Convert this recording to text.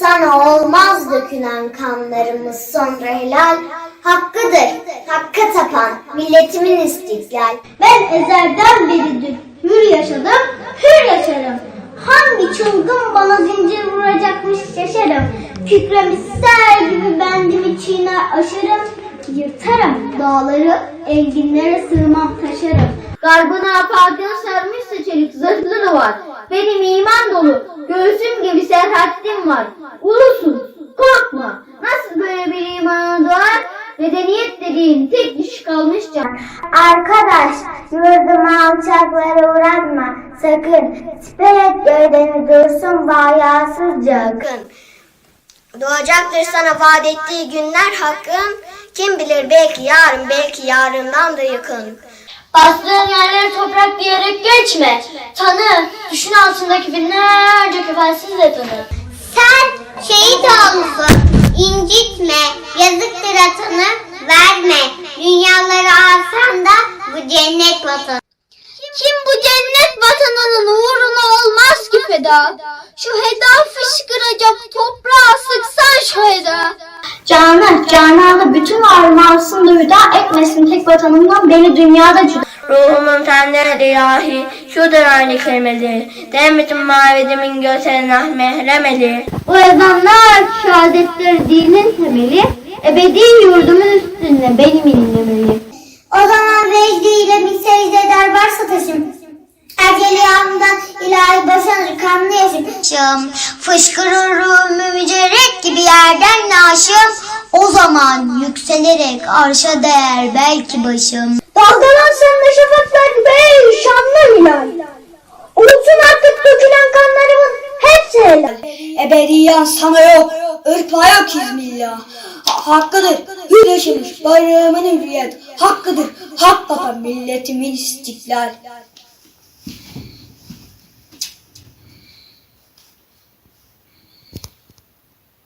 Sana olmaz dökülen kanlarımız sonra helal. Hakkıdır, hakka tapan milletimin istiklal. Ben ezelden beridir hür yaşadım, hür yaşarım. Hangi çılgın bana zincir vuracakmış şaşarım. Kükremişler gibi bendimi çiğner aşarım. Yırtarım dağları, enginlere sığmam taşarım. Garbına afakını sarmışsa çelik zırhlı var. Benim iman dolu, göğsüm gibi serhattim var. Ulusun, korkma. Nasıl böyle bir imanı doğar? Medeniyet dediğin tek diş kalmış can. Arkadaş, yurdumu alçaklara uğratma. Sakın, siper et gövdeni dursun bayasızca. Doğacaktır sana vaat ettiği günler hakkın. Kim bilir belki yarın, belki yarından da yakın. Bastığın yerleri toprak diyerek geçme. Tanı, düşün altındaki binlerce kefensiz de tanı. Sen şehit oğlusun, incitme, yazıktır atanı, verme. Dünyaları alsan da bu cennet vatanı. Kim bu cennet vatanının uğruna olmaz ki feda? Şu heda fışkıracak toprağa sıksan şu heda. Canı, cananı bütün varlığımı alsın da hüda etmesin tek vatanımdan beni dünyada cüda. Ruhumun senden ilahi, şudur aynı kelimeleri. Demedim mavidimin gözlerine mehremeli. Bu ezanlar şehadetleri dinin temeli, ebedi yurdumun üstünde benim inlemeli. O zaman vecdi ile bir secde eder varsa taşım. Eceli anından ilahi boşanır kanlı yaşım. Fışkırır ruhumu mücerret gibi yerden naşım. O zaman yükselerek arşa değer belki başım. Dalgalansın da şafaklar ey şanlı hilal. Olsun artık dökülen kanlarımın hepsi helal. Ebediyen sana yok, ırkla yok izmillah. Ha- hakkıdır, hür yaşamış bayrağımın hürriyet. Hakkıdır, hak tapan milletimin istiklal.